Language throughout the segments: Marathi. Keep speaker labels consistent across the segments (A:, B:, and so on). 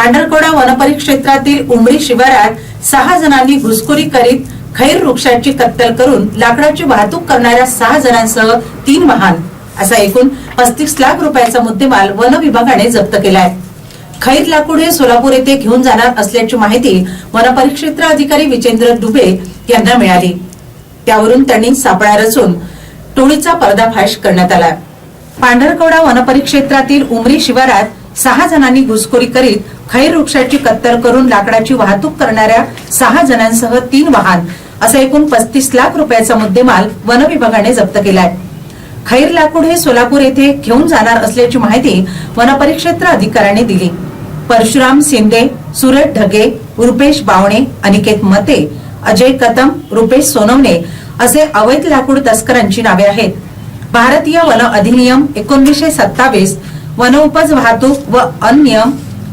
A: पांढरकोडा वनपरिक्षेत्रातील उमरी शिवारात सहा जणांनी घुसखोरी करीत खैर वृक्षाची कत्तल करून लाकडाची वाहतूक करणाऱ्या सहा जणांसह तीन वाहन असा एकूण पस्तीस लाख रुपयाचा मुद्देमाल वन विभागाने जप्त केलाय. खैर लाकूड हे सोलापूर येथे घेऊन जाणार असल्याची माहिती वनपरिक्षेत्र अधिकारी विजेंद्र दुबे यांना मिळाली. त्यावरून त्यांनी सापळा रचून टोळीचा पर्दाफाश करण्यात आला. पांढरकवडा वनपरिक्षेत्रातील उमरी शिवारात सहा जणांनी घुसखोरी करीत खैर वृक्षाची कत्तर करून लाकडाची वाहतूक करणाऱ्या सहा जणांसह तीन वाहन असा एकूण पस्तीस लाख रुपयाचा मुद्देमाल वन विभागाने जप्त केलाय. खैर लाकूड हे सोलापूर येथे घेऊन जाणार असल्याची माहिती वनपरिक्षेत्र अधिकाऱ्याने दिली. परशुराम शिंदे सुरज ढगे रुपेश बावणे अनिकेत मते अजय कदम रुपेश सोनवणे असे अवैध लाकूड तस्करांची नावे आहेत. भारतीय वन अधिनियम एकोणीसशे सत्तावीस वनउपज वाहतूक व अन्य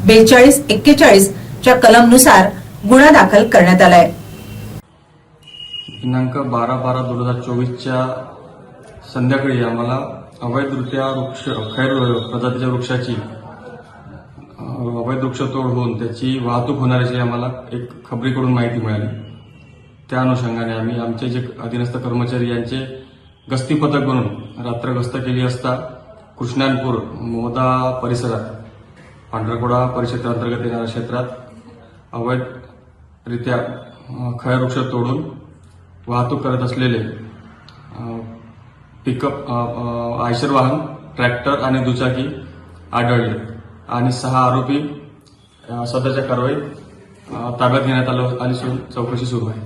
A: बेचाळीस एक्केचाळीस च्या कलमनुसार गुन्हा दाखल करण्यात आलाय.
B: दिनांक बारा बारा दोन हजार चोवीसच्या संध्याकाळी आम्हाला अवैधरित्या वृक्ष खैर प्रजातीच्या वृक्षाची अवैध वृक्षतोड होऊन त्याची वाहतूक होणाऱ्याची आम्हाला एक खबरीकडून माहिती मिळाली. त्या अनुषंगाने आम्ही आमचे जे अधीनस्थ कर्मचारी यांचे गस्ती पथक बनून रात्र गस्त केली असता कृष्णानपूर मोदा परिसरात पांढरकोडा परिक्षेत्रांतर्गत येणाऱ्या क्षेत्रात अवैधरित्या अं, वृक्ष तोडून वाहतूक करत असलेले पिकअप आयशर वाहन ट्रॅक्टर आणि दुचाकी आढळले आणि सहा आरोपी सध्याच्या कारवाईत ताब्यात घेण्यात आलं आणि असून चौकशी सुरू आहे.